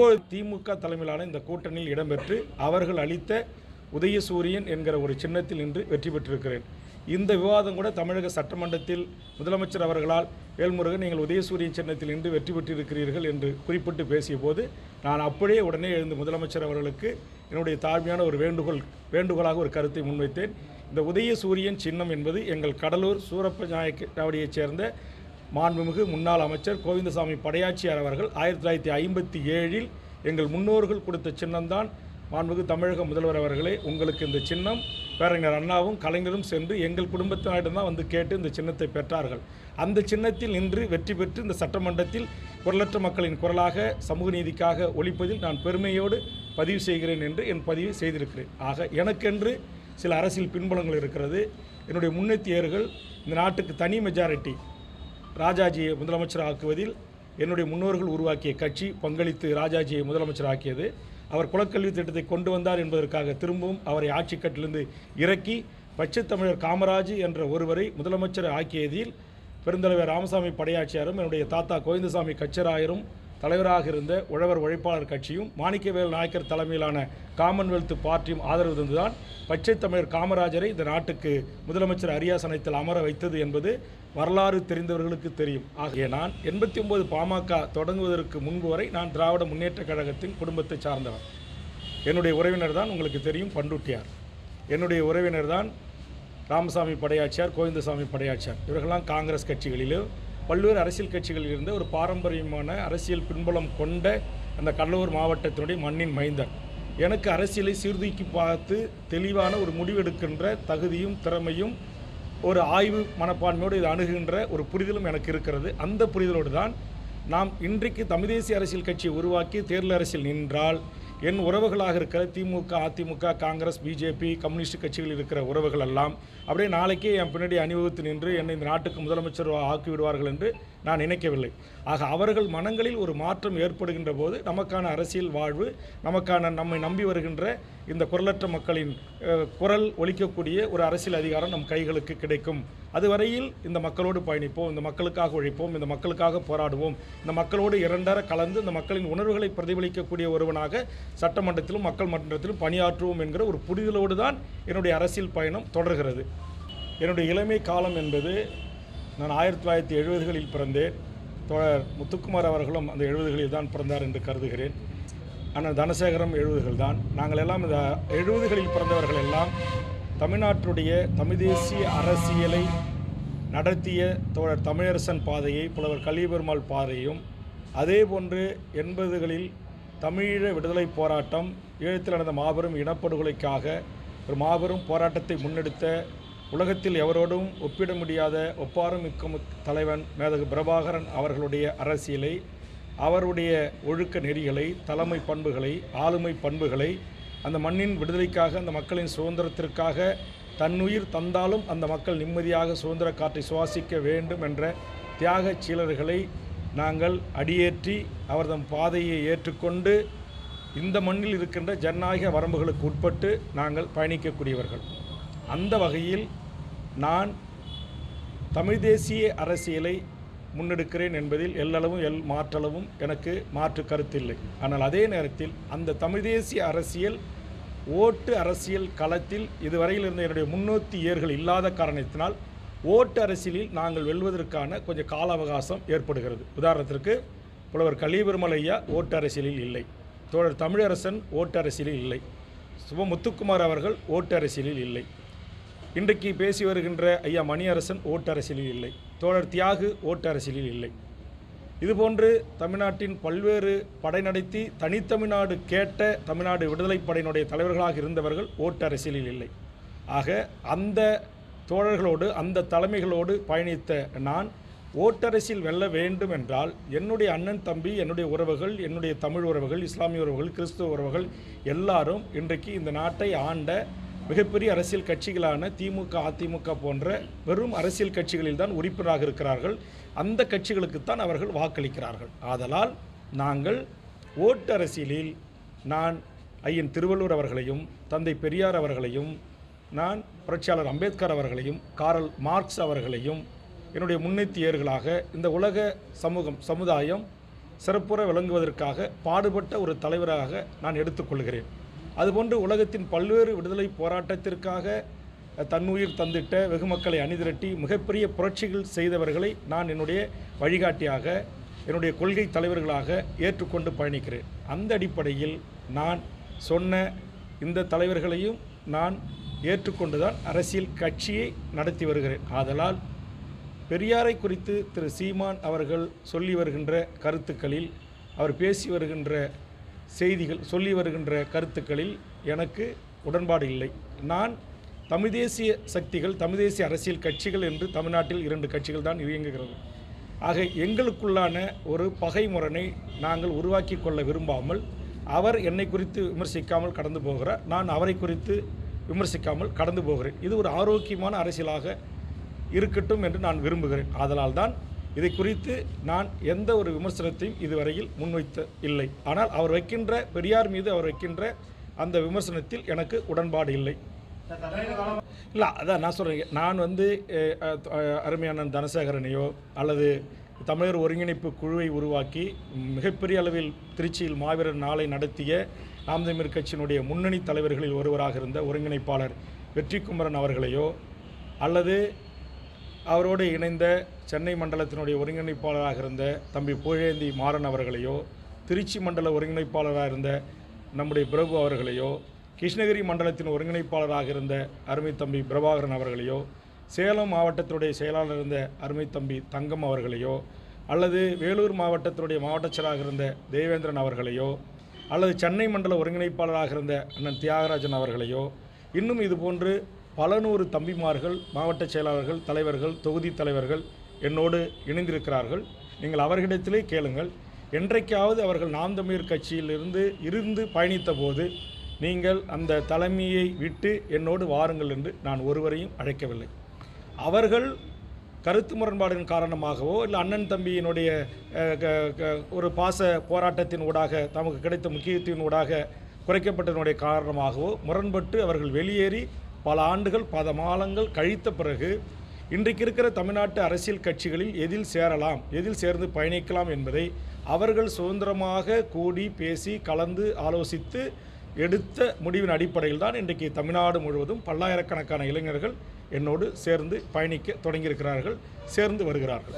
இப்போது திமுக தலைமையிலான இந்த கூட்டணியில் இடம்பெற்று அவர்கள் அளித்த உதயசூரியன் என்கிற ஒரு சின்னத்தில் நின்று வெற்றி பெற்றிருக்கிறேன். இந்த விவாதம் கூட தமிழக சட்டமன்றத்தில் முதலமைச்சர் அவர்களால் வேல்முருகன் நீங்கள் உதயசூரியன் சின்னத்தில் நின்று வெற்றி பெற்றிருக்கிறீர்கள் என்று குறிப்பிட்டு பேசிய போது நான் அப்படியே உடனே எழுந்து முதலமைச்சர் அவர்களுக்கு என்னுடைய தாழ்மையான ஒரு வேண்டுகோள் வேண்டுகோளாக ஒரு கருத்தை முன்வைத்தேன். இந்த உதயசூரியன் சின்னம் என்பது எங்கள் கடலூர் சூரப்ப நாயக்காவடியைச் சேர்ந்த மாண்புமிகு முன்னாள் அமைச்சர் கோவிந்தசாமி படையாச்சியார் அவர்கள் ஆயிரத்தி தொள்ளாயிரத்தி ஐம்பத்தி ஏழில் எங்கள் முன்னோர்கள் கொடுத்த சின்னம்தான். மாண்புமிகு தமிழக முதல்வர் அவர்களே உங்களுக்கு இந்த சின்னம் பேரறிஞர் அண்ணாவும் கலைஞரும் சென்று எங்கள் குடும்பத்தினரிடம் தான் வந்து கேட்டு இந்த சின்னத்தை பெற்றார்கள். அந்த சின்னத்தில் நின்று வெற்றி பெற்று இந்த சட்டமன்றத்தில் குரலற்ற மக்களின் குரலாக சமூக நீதிக்காக ஒழிப்பதில் நான் பெருமையோடு பதிவு செய்கிறேன் என்று என் பதிவு செய்திருக்கிறேன். ஆக எனக்கென்று சில அரசியல் பின்புலங்கள் இருக்கிறது. என்னுடைய முன்னெத்தியர்கள் இந்த நாட்டுக்கு தனி மெஜாரிட்டி ராஜாஜியை முதலமைச்சர் ஆக்குவதில் என்னுடைய முன்னோர்கள் உருவாக்கிய கட்சி பங்களித்து ராஜாஜியை முதலமைச்சர் ஆக்கியது அவர் குலக்கல்வி திட்டத்தை கொண்டு வந்தார் என்பதற்காக திரும்பவும் அவரை ஆட்சிக்கட்டிலிருந்து இறக்கி பச்சைத் தமிழர் காமராஜ் என்ற ஒருவரை முதலமைச்சர் ஆக்கியதில் பெருந்தலைவர் ராமசாமி படையாச்சியாரும் என்னுடைய தாத்தா கோவிந்தசாமி கச்சராயரும் தலைவராக இருந்த உழவர் உழைப்பாளர் கட்சியும் மாணிக்கவேல் நாயக்கர் தலைமையிலான காமன்வெல்த் பார்ட்டியும் ஆதரவு தந்துதான் பச்சை தமிழர் காமராஜரை இந்த நாட்டுக்கு முதலமைச்சர் அரியாசனத்தில் அமர வைத்தது என்பது வரலாறு தெரிந்தவர்களுக்கு தெரியும். ஆகிய நான் எண்பத்தி ஒன்பது பாமக தொடங்குவதற்கு முன்பு வரை நான் திராவிட முன்னேற்றக் கழகத்தின் குடும்பத்தை சார்ந்தவர் என்னுடைய உறவினர் தான் உங்களுக்கு தெரியும் பண்டுட்டியார் என்னுடைய உறவினர் தான் ராமசாமி படையாச்சியார் கோவிந்தசாமி படையாச்சியார் இவர்களெல்லாம் காங்கிரஸ் கட்சிகளிலும் பல்வேறு அரசியல் கட்சிகளில் இருந்த ஒரு பாரம்பரியமான அரசியல் பின்புலம் கொண்ட அந்த கடலூர் மாவட்டத்தினுடைய மண்ணின் மைந்தர் எனக்கு அரசியலை சீர்தூக்கி பார்த்து தெளிவான ஒரு முடிவெடுக்கின்ற தகுதியும் திறமையும் ஒரு ஆய்வு மனப்பான்மையோடு இதை அணுகுகின்ற ஒரு புரிதலும் எனக்கு இருக்கிறது. அந்த புரிதலோடு தான் நாம் இன்றைக்கு தமிழ் தேசிய அரசியல் கட்சியை உருவாக்கி தேர்தல் அரசியல் நின்றால் என் உறவுகளாக இருக்கிற திமுக அதிமுக காங்கிரஸ் பிஜேபி கம்யூனிஸ்ட் கட்சிகள் இருக்கிற உறவுகள் எல்லாம் அப்படியே நாளைக்கே என் பின்னாடி அணிவகுத்து நின்று என்னை இந்த நாட்டுக்கு முதலமைச்சர் ஆக்கிவிடுவார்கள் என்று நான் நினைக்கவில்லை. ஆக அவர்கள் மனங்களில் ஒரு மாற்றம் ஏற்படுகின்ற போது நமக்கான அரசியல் வாழ்வு நமக்கான நம்மை நம்பி வருகின்ற இந்த குரலற்ற மக்களின் குரல் ஒழிக்கக்கூடிய ஒரு அரசியல் அதிகாரம் நம் கைகளுக்கு கிடைக்கும். அதுவரையில் இந்த மக்களோடு பயணிப்போம் இந்த மக்களுக்காக உழைப்போம் இந்த மக்களுக்காக போராடுவோம். இந்த மக்களோடு இரண்டர கலந்து இந்த மக்களின் உணர்வுகளை பிரதிபலிக்கக்கூடிய ஒருவனாக சட்டமன்றத்திலும் மக்கள் மன்றத்திலும் பணியாற்றுவோம் என்கிற ஒரு புரிதலோடு தான் என்னுடைய அரசியல் பயணம் தொடர்கிறது. என்னுடைய இளமை காலம் என்பது நான் ஆயிரத்தி தொள்ளாயிரத்தி எழுபதுகளில் பிறந்தேன். தோழர் முத்துக்குமார் அவர்களும் அந்த எழுபதுகளில் தான் பிறந்தார் என்று கருதுகிறேன். அண்ணன் தனசேகரம் எழுபதுகள் தான் நாங்கள் எல்லாம் இந்த எழுபதுகளில் பிறந்தவர்கள் எல்லாம் தமிழ்நாட்டுடைய தமிழ் தேசிய அரசியலை நடத்திய தோழர் தமிழரசன் பாதையை புலவர் கலியபெருமாள் பாதையும் அதே போன்று எண்பதுகளில் தமிழீழ விடுதலை போராட்டம் ஈழத்தில் நடந்த மாபெரும் இனப்படுகொலைக்காக ஒரு மாபெரும் போராட்டத்தை முன்னெடுத்த உலகத்தில் எவரோடும் ஒப்பிட முடியாத ஒப்பாரும் மிக்க தலைவன் மேதகு பிரபாகரன் அவர்களுடைய அரசியலை அவருடைய ஒழுக்க நெறிகளை தலைமை பண்புகளை ஆளுமை பண்புகளை அந்த மண்ணின் விடுதலைக்காக அந்த மக்களின் சுதந்திரத்திற்காக தன்னுயிர் தந்தாலும் அந்த மக்கள் நிம்மதியாக சுதந்திர காற்றை சுவாசிக்க வேண்டும் என்ற தியாகச் சீலர்களை நாங்கள் அடியேற்றி அவர்தம் பாதையை ஏற்றுக்கொண்டு இந்த மண்ணில் இருக்கின்ற ஜனநாயக வரம்புகளுக்கு உட்பட்டு நாங்கள் பயணிக்கக்கூடியவர்கள். அந்த வகையில் நான் தமிழ் தேசிய அரசியலை முன்னெடுக்கிறேன் என்பதில் எல்லளவும் எல் மாற்றளவும் எனக்கு மாற்று கருத்தில்லை. ஆனால் அதே நேரத்தில் அந்த தமிழ் தேசிய அரசியல் ஓட்டு அரசியல் களத்தில் இதுவரையில் இருந்த என்னுடைய முன்னோத்தி ஏர்கள் இல்லாத காரணத்தினால் ஓட்டு அரசியலில் நாங்கள் வெல்வதற்கான கொஞ்சம் கால அவகாசம் ஏற்படுகிறது. உதாரணத்திற்கு புலவர் கலிபெருமல் ஐயா ஓட்டு அரசியலில் இல்லை. தோழர் தமிழரசன் ஓட்டு அரசியலில் இல்லை. சுப முத்துக்குமார் அவர்கள் ஓட்டு அரசியலில் இல்லை. இன்றைக்கு பேசி வருகின்ற ஐயா மணியரசன் ஓட்டு அரசியலில் இல்லை. தோழர் தியாகு ஓட்டு அரசியலில் இல்லை. இதுபோன்று தமிழ்நாட்டின் பல்வேறு படை நடத்தி தனித்தமிழ்நாடு கேட்ட தமிழ்நாடு விடுதலைப் படையினுடைய தலைவர்களாக இருந்தவர்கள் ஓட்டு அரசியலில் இல்லை. ஆக அந்த தோழர்களோடு அந்த தலைமைகளோடு பயணித்த நான் ஓட்டரசில் வெல்ல வேண்டும் என்றால் என்னுடைய அண்ணன் தம்பி என்னுடைய உறவுகள் என்னுடைய தமிழ் உறவுகள் இஸ்லாமிய உறவுகள் கிறிஸ்துவ உறவுகள் எல்லாரும் இன்றைக்கு இந்த நாட்டை ஆண்ட மிகப்பெரிய அரசியல் கட்சிகளான திமுக அதிமுக போன்ற வெறும் அரசியல் கட்சிகளில் தான் உறுப்பினராக இருக்கிறார்கள். அந்த கட்சிகளுக்குத்தான் அவர்கள் வாக்களிக்கிறார்கள். ஆதலால் நாங்கள் ஓட்டு அரசியலில் நான் ஐயன் திருவள்ளுவர் அவர்களையும் தந்தை பெரியார் அவர்களையும் நான் புரட்சியாளர் அம்பேத்கர் அவர்களையும் காரல் மார்க்ஸ் அவர்களையும் என்னுடைய முன்னெத்தியர்களாக இந்த உலக சமூகம் சமுதாயம் சிறப்புற விளங்குவதற்காக பாடுபட்ட ஒரு தலைவராக நான் எடுத்துக்கொள்கிறேன். அதுபோன்று உலகத்தின் பல்வேறு விடுதலை போராட்டத்திற்காக தன்னுயிர் தந்திட்ட வெகுமக்களை அணிதிரட்டி மிகப்பெரிய புரட்சிகள் செய்தவர்களை நான் என்னுடைய வழிகாட்டியாக என்னுடைய கொள்கை தலைவர்களாக ஏற்றுக்கொண்டு பயணிக்கிறேன். அந்த அடிப்படையில் நான் சொன்ன இந்த தலைவர்களையும் நான் ஏற்றுக்கொண்டுதான் அரசியல் கட்சியை நடத்தி வருகிறேன். ஆதலால் பெரியாரை குறித்து திரு சீமான் அவர்கள் சொல்லி வருகின்ற கருத்துக்களில் அவர் பேசி வருகின்ற செய்திகள் சொல்லி வருகின்ற கருத்துக்களில் எனக்கு உடன்பாடு இல்லை. நான் தமிழ் தேசிய சக்திகள் தமிழ் தேசிய அரசியல் கட்சிகள் என்று தமிழ்நாட்டில் இரண்டு கட்சிகள் தான் இயங்குகிறது. ஆக எங்களுக்குள்ளான ஒரு பகை முரணை நாங்கள் உருவாக்கி கொள்ள விரும்பாமல் அவர் என்னை குறித்து விமர்சிக்காமல் கடந்து போகிறார் நான் அவரை குறித்து விமர்சிக்காமல் கடந்து போகிறேன். இது ஒரு ஆரோக்கியமான அரசியலாக இருக்கட்டும் என்று நான் விரும்புகிறேன். ஆதலால் தான் இதை குறித்து நான் எந்த ஒரு விமர்சனத்தையும் இதுவரையில் முன்வைத்த இல்லை. ஆனால் அவர் வைக்கின்ற பெரியார் மீது அவர் வைக்கின்ற அந்த விமர்சனத்தில் எனக்கு உடன்பாடு இல்லை. இல்லை அதான் நான் சொல்கிறேன் நான் வந்து அருமையானன் அருமையான தனசேகரனையோ அல்லது தமிழர் ஒருங்கிணைப்பு குழுவை உருவாக்கி மிகப்பெரிய அளவில் திருச்சியில் மாவீரர் நாளை நடத்திய நாம் தமிழர் கட்சியினுடைய முன்னணி தலைவர்களில் ஒருவராக இருந்த ஒருங்கிணைப்பாளர் வெற்றி குமரன் அவர்களையோ அல்லது அவரோடு இணைந்த சென்னை மண்டலத்தினுடைய ஒருங்கிணைப்பாளராக இருந்த தம்பி புகழேந்தி மாறன் அவர்களையோ திருச்சி மண்டல ஒருங்கிணைப்பாளராக இருந்த நம்முடைய பிரபு அவர்களையோ கிருஷ்ணகிரி மண்டலத்தின் ஒருங்கிணைப்பாளராக இருந்த அருமை தம்பி பிரபாகரன் அவர்களையோ சேலம் மாவட்டத்தினுடைய செயலாளர் இருந்த அருமை தம்பி தங்கம் அவர்களையோ அல்லது வேலூர் மாவட்டத்தினுடைய மாவட்ட செயலாளராக இருந்த தேவேந்திரன் அவர்களையோ அல்லது சென்னை மண்டல ஒருங்கிணைப்பாளராக இருந்த அண்ணன் தியாகராஜன் அவர்களையோ இன்னும் இதுபோன்று பல நூறு தம்பிமார்கள் மாவட்ட செயலாளர்கள் தலைவர்கள் தொகுதி தலைவர்கள் என்னோடு இணைந்திருக்கிறார்கள். நீங்கள் அவர்களிடத்திலே கேளுங்கள். என்றைக்காவது அவர்கள் நாம் தமிழர் கட்சியிலிருந்து இருந்து பயணித்த போது நீங்கள் அந்த தலைமையை விட்டு என்னோடு வாருங்கள் என்று நான் ஒருவரையும் அழைக்கவில்லை. அவர்கள் கருத்து முரண்பாடின் காரணமாகவோ இல்லை அண்ணன் தம்பியினுடைய க- க- ஒரு பாச போராட்டத்தின் ஊடாக தமக்கு கிடைத்த முக்கியத்துவத்தின் ஊடாக குறைக்கப்பட்டதனுடைய காரணமாகவோ முரண்பட்டு அவர்கள் வெளியேறி பல ஆண்டுகள் பல மாதங்கள் கழித்த பிறகு இன்றைக்கு இருக்கிற தமிழ்நாட்டு அரசியல் கட்சிகளில் எதில் சேரலாம் எதில் சேர்ந்து பயணிக்கலாம் என்பதை அவர்கள் சுதந்திரமாக கூடி பேசி கலந்து ஆலோசித்து எடுத்த முடிவின் அடிப்படையில் தான் இன்றைக்கு தமிழ்நாடு முழுவதும் பல்லாயிரக்கணக்கான இளைஞர்கள் என்னோடு சேர்ந்து பயணிக்க தொடங்கியிருக்கிறார்கள் சேர்ந்து வருகிறார்கள்.